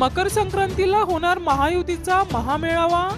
मकर संक्रांतीला होणार महायुतीचा महामेळावा?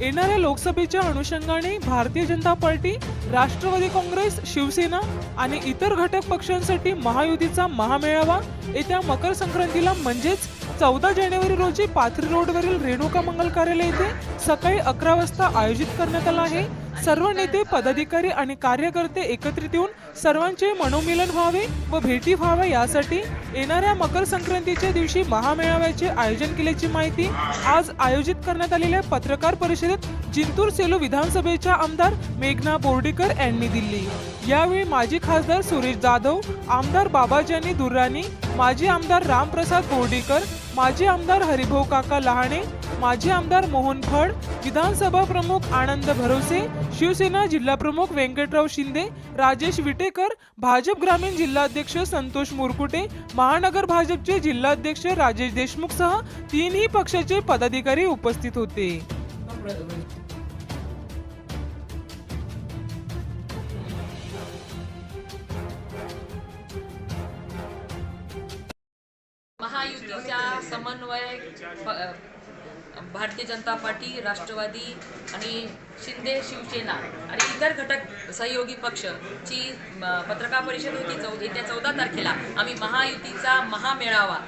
येणाऱ्या लोकसभेच्या अनुषंगाने भारतीय जनता पार्टी राष्ट्रवादी काँग्रेस शिवसेना आणि इतर घटक पक्षांसाठी महायुतीचा महामेळावा. येत्या मकर संक्रांतीला म्हणजेच चौदा जानेवारी रोजी पाथरी रोडवरील रेणुका मंगल कार्यालय येथे सकाळी अकरा वाजता आयोजित करण्यात आला आहे. सर्व नेते पदाधिकारी आणि कार्यकर्ते एकत्रित येऊन सर्वांचे मनोमिलन व्हावे व भेटी व्हाव्या यासाठी येणाऱ्या मकर संक्रांतीच्या दिवशी महामेळाव्याचे आयोजन केल्याची माहिती आज आयोजित करण्यात आलेल्या पत्रकार परिषदेत जिंतूर सेलू विधानसभेच्या आमदार मेघना बोर्डीकर यांनी दिली. यावेळी माजी खासदार सुरेश जाधव आमदार बाबाजानी दुर्राणी माजी आमदार रामप्रसाद बोर्डीकर माजी आमदार हरिभाऊ काका लहाणे माजी आमदार मोहन फड विधानसभा प्रमुख आनंद भरोसे शिवसेना जिल्हा प्रमुख व्यंकटराव शिंदे राजेश विटेकर भाजप ग्रामीण जिल्हाध्यक्ष संतोष मुरकुटे महानगर भाजपचे जिल्हाध्यक्ष राजेश देशमुख सह तीनही पक्षाचे पदाधिकारी उपस्थित होते. महायुतीच्या समन्वय भारतीय जनता पार्टी राष्ट्रवादी आणि शिंदे शिवसेना आणि इतर घटक सहयोगी पक्ष ची पत्रकार परिषद होती चौ येत्या चौदा तारखेला. आम्ही महायुतीचा महामेळावा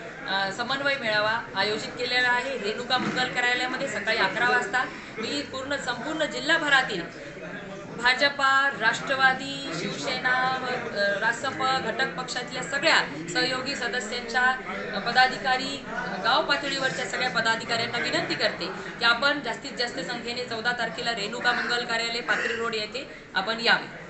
समन्वय मेळावा आयोजित केलेला आहे. रेणुका मंगल कार्यालयामध्ये सकाळी अकरा वाजता. मी पूर्ण संपूर्ण जिल्हाभरातील भाजपा राष्ट्रवादी शिवसेना व रासप घटक पक्षातल्या सगळ्या सहयोगी सदस्यांच्या पदाधिकारी गाव पातळीवरच्या सगळ्या पदाधिकाऱ्यांना विनंती करते की आपण जास्तीत जास्त संख्येने चौदा तारखेला रेणुका मंगल कार्यालय पात्री रोड येथे आपण यावे.